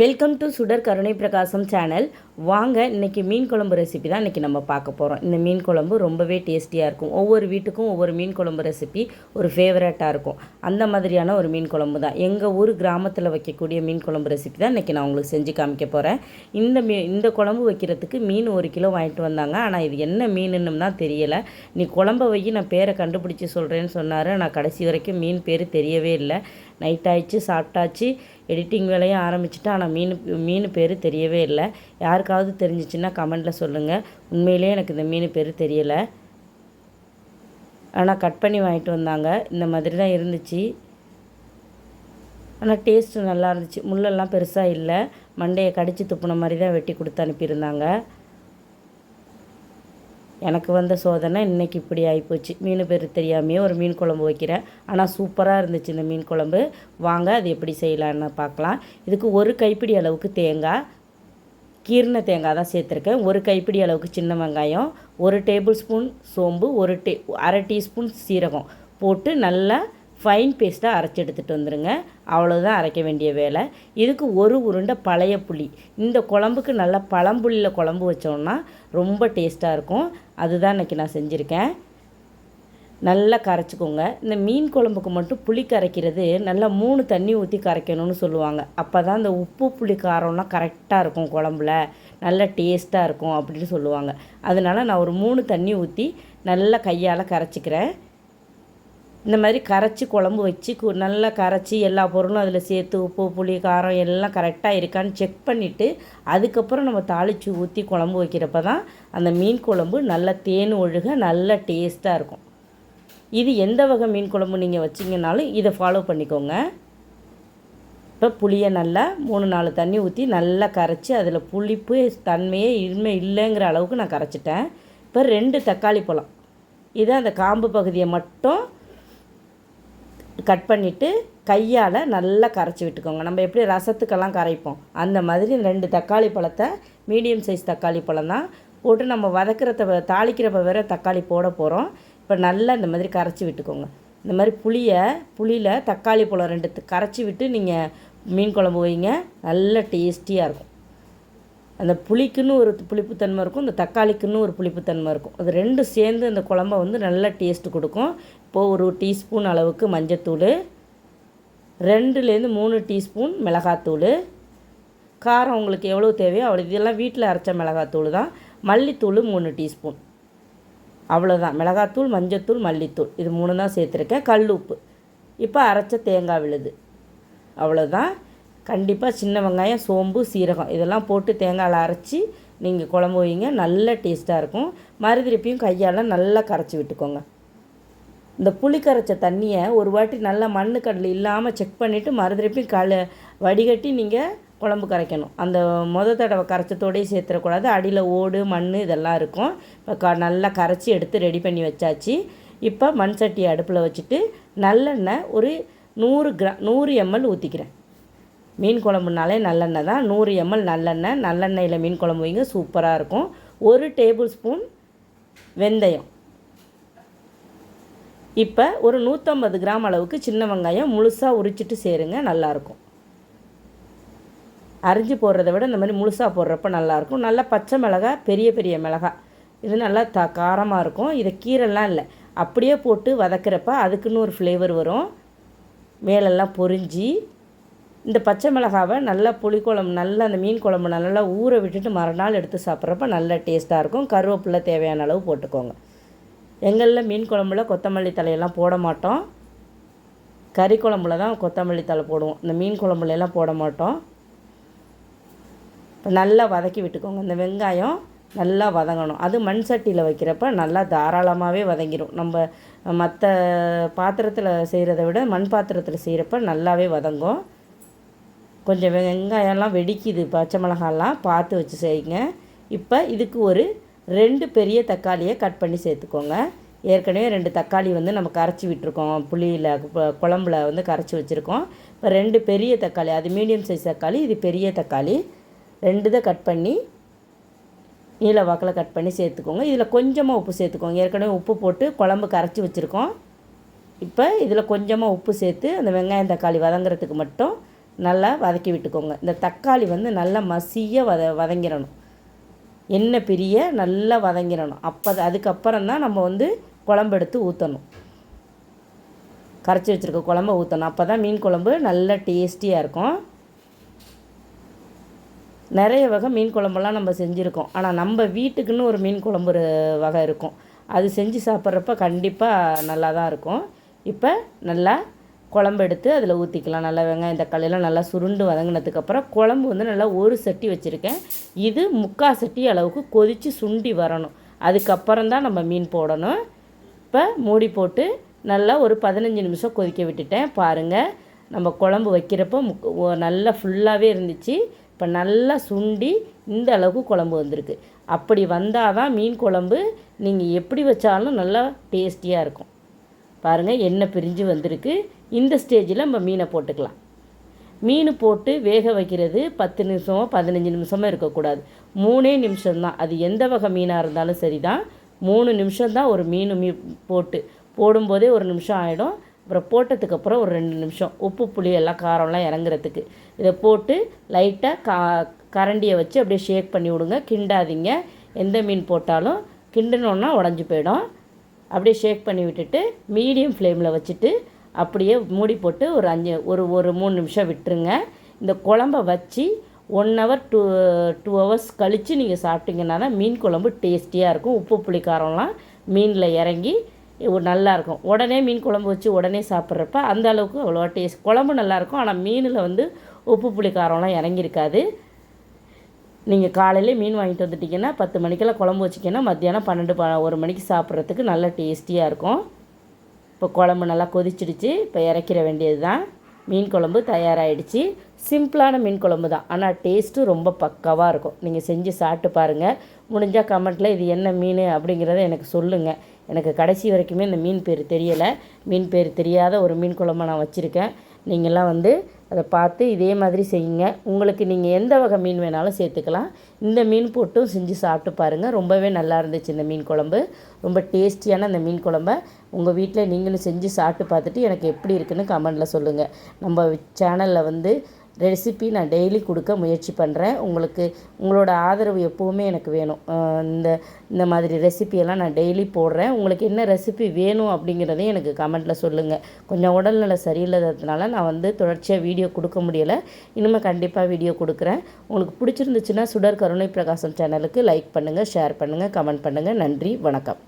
Welcome to சுடர் கருணை பிரகாசம் சேனல் வாங்க இன்னைக்கு மீன் குழம்பு ரெசிபி தான் இன்றைக்கி நம்ம பார்க்க போகிறோம் இந்த மீன் குழம்பு ரொம்பவே டேஸ்டியாக இருக்கும். ஒவ்வொரு வீட்டுக்கும் ஒவ்வொரு மீன் குழம்பு ரெசிபி ஒரு ஃபேவரட்டாக இருக்கும். அந்த மாதிரியான ஒரு மீன் குழம்பு தான். எங்கள் ஊர் கிராமத்தில் வைக்கக்கூடிய மீன் குழம்பு ரெசிபி தான் இன்றைக்கி நான் உங்களுக்கு செஞ்சு காமிக்க போகிறேன் இந்த மீ இந்த குழம்பு வைக்கிறதுக்கு மீன் ஒரு கிலோ வாங்கிட்டு வந்தாங்க. ஆனால் இது என்ன மீனுன்னு தான் தெரியலை. நீ குழம்ப வை நான் பேரை கண்டுபிடிச்சி சொல்கிறேன்னு சொன்னார். நான் கடைசி வரைக்கும் மீன் பேர் தெரியவே இல்லை. நைட் ஆயிடுச்சு சாப்பிட்டாச்சு. எடிட்டிங் வேலையும் ஆரம்பிச்சுட்டு ஆனால் மீன் மீன் பேர் தெரியவே இல்லை. யாருக்காவது தெரிஞ்சிச்சுன்னா கமெண்டில் சொல்லுங்கள் உண்மையிலேயே எனக்கு இந்த மீன் பேர் தெரியலை. ஆனால் கட் பண்ணி வாங்கிட்டு வந்தாங்க. இந்த மாதிரி தான் இருந்துச்சு. ஆனால் டேஸ்ட்டு நல்லா இருந்துச்சு. முள்ளெல்லாம் பெருசாக இல்லை. மண்டையை கடித்து துப்புன மாதிரி தான் வெட்டி கொடுத்து அனுப்பியிருந்தாங்க. எனக்கு வந்த சோதனை இன்றைக்கி இப்படி ஆகிப்போச்சு மீன் பேர் தெரியாமையே ஒரு மீன் குழம்பு வைக்கிறேன். ஆனால் சூப்பராக இருந்துச்சு இந்த மீன் குழம்பு. வாங்க அது எப்படி செய்யலான்னு பார்க்கலாம். இதுக்கு ஒரு கைப்பிடி அளவுக்கு தேங்காய் கீர்ண தேங்காய் தான் சேர்த்துருக்கேன். ஒரு கைப்பிடி அளவுக்கு சின்ன வெங்காயம் ஒரு டேபிள் ஸ்பூன் சோம்பு ஒரு டே அரை டீஸ்பூன் சீரகம் போட்டு நல்லா ஃபைன் பேஸ்ட்டாக அரைச்சி எடுத்துகிட்டு வந்துடுங்க அவ்வளோதான் அரைக்க வேண்டிய வேலை. இதுக்கு ஒரு உருண்டை பழைய புளி. இந்த குழம்புக்கு நல்லா பழம்புளியில் குழம்பு வச்சோம்னா ரொம்ப டேஸ்ட்டாக இருக்கும். அதுதான் இன்றைக்கி நான் செஞ்சுருக்கேன். நல்லா கரைச்சிக்கோங்க. இந்த மீன் குழம்புக்கு மட்டும் புளி கரைக்கிறது நல்லா மூணு தண்ணி ஊற்றி கரைக்கணும்னு சொல்லுவாங்க. அப்போ தான் இந்த உப்பு புளி காரம்லாம் கரெக்டாக இருக்கும் குழம்புல. நல்லா டேஸ்ட்டாக இருக்கும் அப்படின்னு சொல்லுவாங்க. அதனால் நான் ஒரு மூணு தண்ணி ஊற்றி நல்லா கையால் கரைச்சிக்கிறேன். இந்த மாதிரி கரைச்சி குழம்பு வச்சு கு நல்லா கரைச்சி எல்லா பொருளும் அதில் சேர்த்து உப்பு புளி காரம் எல்லாம் கரெக்டாக இருக்கான்னு செக் பண்ணிவிட்டு அதுக்கப்புறம் நம்ம தாளித்து ஊற்றி குழம்பு வைக்கிறப்ப தான் அந்த மீன் குழம்பு நல்லா தேன் ஒழுக நல்லா டேஸ்ட்டாக இருக்கும். இது எந்த வகை மீன் குழம்பு நீங்கள் வச்சிங்கனாலும் இதை ஃபாலோ பண்ணிக்கோங்க. இப்போ புளியை நல்லா மூணு நாலு தண்ணி ஊற்றி நல்லா கரைச்சி அதில் புளிப்பு தன்மையே இன்மை இல்லைங்கிற அளவுக்கு நான் கரைச்சிட்டேன். இப்போ ரெண்டு தக்காளி பழம். இதை அந்த காம்பு பகுதியை மட்டும் கட் பண்ணிவிட்டு கையால் நல்லா கரைச்சி விட்டுக்கோங்க. நம்ம எப்படி ரசத்துக்கெல்லாம் கரைப்போம்? அந்த மாதிரி ரெண்டு தக்காளி பழத்தை மீடியம் சைஸ் தக்காளி பழம் தான் போட்டு நம்ம வதக்கிறத தாளிக்கிறப்ப வேற தக்காளி போட போகிறோம் இப்போ நல்லா இந்த மாதிரி கரைச்சி விட்டுக்கோங்க. இந்த மாதிரி புளியை புளியில் தக்காளி பழம் ரெண்டு கரைச்சி விட்டு நீங்கள் மீன் குழம்பு வைங்க. நல்ல டேஸ்டியாக இருக்கும். அந்த புளிக்குன்னு ஒரு புளிப்புத்தன்மை இருக்கும். இந்த தக்காளிக்குன்னு ஒரு புளிப்புத்தன்மை இருக்கும். அது ரெண்டும் சேர்ந்து அந்த குழம்ப வந்து நல்லா டேஸ்ட்டு கொடுக்கும். இப்போது ஒரு டீஸ்பூன் அளவுக்கு மஞ்சத்தூள் ரெண்டுலேருந்து மூணு டீஸ்பூன் மிளகாத்தூள். காரம் உங்களுக்கு எவ்வளோ தேவையோ அவ்வளோ இதெல்லாம் வீட்டில் அரைச்ச மிளகாத்தூள் தான். மல்லித்தூள் மூணு டீஸ்பூன். அவ்வளோதான். மிளகாத்தூள் மஞ்சத்தூள் மல்லித்தூள். இது மூணு தான் சேர்த்துருக்கேன். கல் உப்பு. இப்போ அரைச்ச தேங்காய் விழுது. அவ்வளோதான். கண்டிப்பாக சின்ன வெங்காயம் சோம்பு சீரகம் இதெல்லாம் போட்டு தேங்காயில் அரைச்சி நீங்கள் குழம்பு வைங்க. நல்ல டேஸ்ட்டாக இருக்கும். மறுதிருப்பியும் கையால் நல்லா கரைச்சி விட்டுக்கோங்க. இந்த புளி கரைச்ச தண்ணியை ஒரு வாட்டி நல்லா மண்ணு கடல் இல்லாமல் செக் பண்ணிவிட்டு மறுதிருப்பி கல வடிகட்டி நீங்கள் குழம்பு கரைக்கணும். அந்த முத தடவை கரைச்சத்தோடையே சேர்த்துடக்கூடாது அடியில் ஓடு மண் இதெல்லாம் இருக்கும். இப்போ க நல்லா கரைச்சி எடுத்து ரெடி பண்ணி வச்சாச்சு. இப்போ மண் சட்டியை அடுப்பில் வச்சுட்டு நல்லெண்ணெய் ஒரு நூறு கிரா நூறு எம்எல் ஊற்றிக்கிறேன் மீன் குழம்புனாலே நல்லெண்ணெய் தான். நூறு எம்எல் நல்லெண்ணெய். நல்லெண்ணெயில் மீன் குழம்பு வைங்க. சூப்பராக இருக்கும். ஒரு டேபிள் ஸ்பூன் வெந்தயம். இப்போ ஒரு நூற்றம்பது கிராம் அளவுக்கு சின்ன வெங்காயம் முழுசாக உரிச்சிட்டு சேருங்க நல்லாயிருக்கும் அரிஞ்சு போடுறத விட இந்த மாதிரி முழுசாக போடுறப்ப நல்லாயிருக்கும் நல்லா பச்சை மிளகா பெரிய பெரிய மிளகாய் இது நல்லா த காரமாக இருக்கும். இதை கீரைலாம் இல்லை. அப்படியே போட்டு வதக்கிறப்ப அதுக்குன்னு ஒரு ஃப்ளேவர் வரும். மேலெல்லாம் பொரிஞ்சு இந்த பச்சை மிளகாவை நல்லா புளிக்குழம்பு நல்லா அந்த மீன் குழம்பு நல்லா ஊற விட்டுட்டு மறுநாள் எடுத்து சாப்பிட்றப்ப நல்ல டேஸ்ட்டாக இருக்கும். கருவேப்பிலை தேவையான அளவு போட்டுக்கோங்க. எங்களில் மீன் குழம்புல கொத்தமல்லி தலையெல்லாம் போட மாட்டோம். கறி குழம்புல தான் கொத்தமல்லி தலை போடுவோம். இந்த மீன் குழம்புலலாம் போட மாட்டோம். இப்போ நல்லா வதக்கி விட்டுக்கோங்க. இந்த வெங்காயம் நல்லா வதங்கணும். அது மண் சட்டியில் வைக்கிறப்ப நல்லா தாராளமாகவே வதங்கிடும் நம்ம மற்ற பாத்திரத்தில் செய்கிறத விட மண் பாத்திரத்தில் செய்கிறப்ப நல்லாவே வதங்கும். கொஞ்சம் வெங்காயம்லாம் வெடிக்குது. பச்சை மிளகாலாம் பார்த்து வச்சு செய்யுங்க. இப்போ இதுக்கு ஒரு ரெண்டு பெரிய தக்காளியை கட் பண்ணி சேர்த்துக்கோங்க. ஏற்கனவே ரெண்டு தக்காளி வந்து நம்ம கரைச்சி விட்டுருக்கோம். புளியில் குழம்புல வந்து கரைச்சி வச்சுருக்கோம். இப்போ ரெண்டு பெரிய தக்காளி அது மீடியம் சைஸ் தக்காளி இது பெரிய தக்காளி. ரெண்டு இதை கட் பண்ணி நீல வாக்கில் கட் பண்ணி சேர்த்துக்கோங்க. இதில் கொஞ்சமாக உப்பு சேர்த்துக்கோங்க. ஏற்கனவே உப்பு போட்டு குழம்பு கரைச்சி வச்சுருக்கோம். இப்போ இதில் கொஞ்சமாக உப்பு சேர்த்து அந்த வெங்காயம் தக்காளி வதங்குறதுக்கு மட்டும் நல்லா வதக்கி விட்டுக்கோங்க. இந்த தக்காளி வந்து நல்லா மசியாக வத வதங்கிடணும். எண்ணெய் பிரிய நல்லா வதங்கிடணும். அப்போ அதுக்கப்புறம் தான் நம்ம வந்து குழம்பு எடுத்து ஊற்றணும் கரைச்சி வச்சுருக்க குழம்ப ஊற்றணும் அப்போ தான் மீன் குழம்பு நல்லா டேஸ்டியாக இருக்கும். நிறைய வகை மீன் குழம்பெல்லாம் நம்ம செஞ்சுருக்கோம். ஆனால் நம்ம வீட்டுக்குன்னு ஒரு மீன் குழம்பு ஒரு வகை இருக்கும். அது செஞ்சு சாப்பிட்றப்ப கண்டிப்பாக நல்லா தான் இருக்கும். இப்போ நல்லா குழம்பு எடுத்து அதில் ஊற்றிக்கலாம் நல்லா வெங்காயம் தக்காளியெல்லாம் நல்லா சுருண்டு வதங்கினதுக்கப்புறம் குழம்பு வந்து நல்லா ஒரு சட்டி வச்சுருக்கேன். இது முக்கால் சட்டி அளவுக்கு கொதித்து சுண்டி வரணும். அதுக்கப்புறம் தான் நம்ம மீன் போடணும். இப்போ மூடி போட்டு நல்லா ஒரு பதினஞ்சு நிமிஷம் கொதிக்க விட்டுட்டேன். பாருங்கள் நம்ம குழம்பு வைக்கிறப்போ முக் நல்லா ஃபுல்லாகவே இருந்துச்சு. இப்போ நல்லா சுண்டி இந்த அளவுக்கு குழம்பு வந்திருக்கு. அப்படி வந்தால் தான் மீன் குழம்பு நீங்கள் எப்படி வச்சாலும் நல்லா டேஸ்டியாக இருக்கும். பாருங்கள் எண்ணெய் பிரிஞ்சு வந்திருக்கு. இந்த ஸ்டேஜில் நம்ம மீனை போட்டுக்கலாம். மீன் போட்டு வேக வைக்கிறது பத்து நிமிஷமோ பதினஞ்சு நிமிஷமோ இருக்கக்கூடாது. மூணே நிமிஷம்தான். அது எந்த வகை மீனாக இருந்தாலும் சரி தான் மூணு நிமிஷம்தான் ஒரு மீன் மீ போட்டு. போடும்போதே ஒரு நிமிஷம் ஆகிடும் அப்புறம் போட்டதுக்கப்புறம் ஒரு ரெண்டு நிமிஷம். உப்பு புளி எல்லாம் காரம்லாம் இறங்குறதுக்கு. இதை போட்டு லைட்டாக கா கரண்டியை வச்சு அப்படியே ஷேக் பண்ணி விடுங்க. கிண்டாதீங்க. எந்த மீன் போட்டாலும் கிண்டணுன்னா உடஞ்சி போயிடும். அப்படியே ஷேக் பண்ணி விட்டுட்டு மீடியம் ஃப்ளேமில் வச்சுட்டு அப்படியே மூடி போட்டு ஒரு அஞ்சு ஒரு ஒரு மூணு நிமிஷம் விட்டுருங்க. இந்த குழம்ப வச்சு one hour two two hours கழித்து நீங்கள் சாப்பிட்டீங்கன்னா தான் மீன் குழம்பு டேஸ்டியாக இருக்கும். உப்பு புளிக்காரம்லாம் மீனில் இறங்கி நல்லாயிருக்கும் உடனே மீன் குழம்பு வச்சு உடனே சாப்பிட்றப்ப அந்த அளவுக்கு அவ்வளோவா டேஸ்ட் குழம்பு நல்லாயிருக்கும் ஆனால் மீனில் வந்து உப்பு புளிக்காரம்லாம் இறங்கியிருக்காது. நீங்கள் காலையில் மீன் வாங்கிட்டு வந்துட்டிங்கன்னா பத்து மணிக்கெல்லாம் குழம்பு வச்சிங்கன்னா மத்தியானம் பன்னெண்டு ப ஒரு மணிக்கு சாப்பிட்றதுக்கு நல்லா டேஸ்டியாக இருக்கும். இப்போ குழம்பு நல்லா கொதிச்சிடுச்சு இப்போ இறக்கிற வேண்டியது தான் மீன் குழம்பு தயாராகிடுச்சு சிம்பிளான மீன் குழம்பு தான். ஆனால் டேஸ்ட்டு ரொம்ப பக்காவாக இருக்கும். நீங்கள் செஞ்சு சாப்பிட்டு பாருங்கள் முடிஞ்சால் கமெண்ட்டில் இது என்ன மீன் அப்படிங்கிறத எனக்கு சொல்லுங்கள் எனக்கு கடைசி வரைக்குமே இந்த மீன் பேர் தெரியலை. மீன் பேர் தெரியாத ஒரு மீன் குழம்பை நான் வச்சுருக்கேன். நீங்களாம் வந்து அதை பார்த்து இதே மாதிரி செய்யுங்க. உங்களுக்கு நீங்கள் எந்த வகை மீன் வேணாலும் சேர்த்துக்கலாம். இந்த மீன் போட்டும் செஞ்சு சாப்பிட்டு பாருங்கள் ரொம்பவே நல்லா இருந்துச்சு இந்த மீன் குழம்பு. ரொம்ப டேஸ்டியான அந்த மீன் குழம்ப. உங்கள் வீட்டில் நீங்களும் செஞ்சு சாப்பிட்டு பார்த்துட்டு எனக்கு எப்படி இருக்குன்னு கமெண்டில் சொல்லுங்கள் நம்ம சேனலில் வந்து ரெசிபி நான் டெய்லி கொடுக்க முயற்சி பண்ணுறேன் உங்களுக்கு உங்களோட ஆதரவு எப்போவுமே எனக்கு வேணும். இந்த இந்த மாதிரி ரெசிபியெல்லாம் நான் டெய்லி போடுறேன். உங்களுக்கு என்ன ரெசிபி வேணும் அப்படிங்கிறதையும் எனக்கு கமெண்ட்டில் சொல்லுங்கள் கொஞ்சம் உடல்நிலை சரியில்லாததுனால நான் வந்து தொடர்ச்சியாக வீடியோ கொடுக்க முடியலை. இனிமேல் கண்டிப்பாக வீடியோ கொடுக்குறேன். உங்களுக்கு பிடிச்சிருந்துச்சுன்னா சுடர் கருணை பிரகாசம் சேனலுக்கு லைக் பண்ணுங்கள் ஷேர் பண்ணுங்கள் கமெண்ட் பண்ணுங்கள் நன்றி வணக்கம்.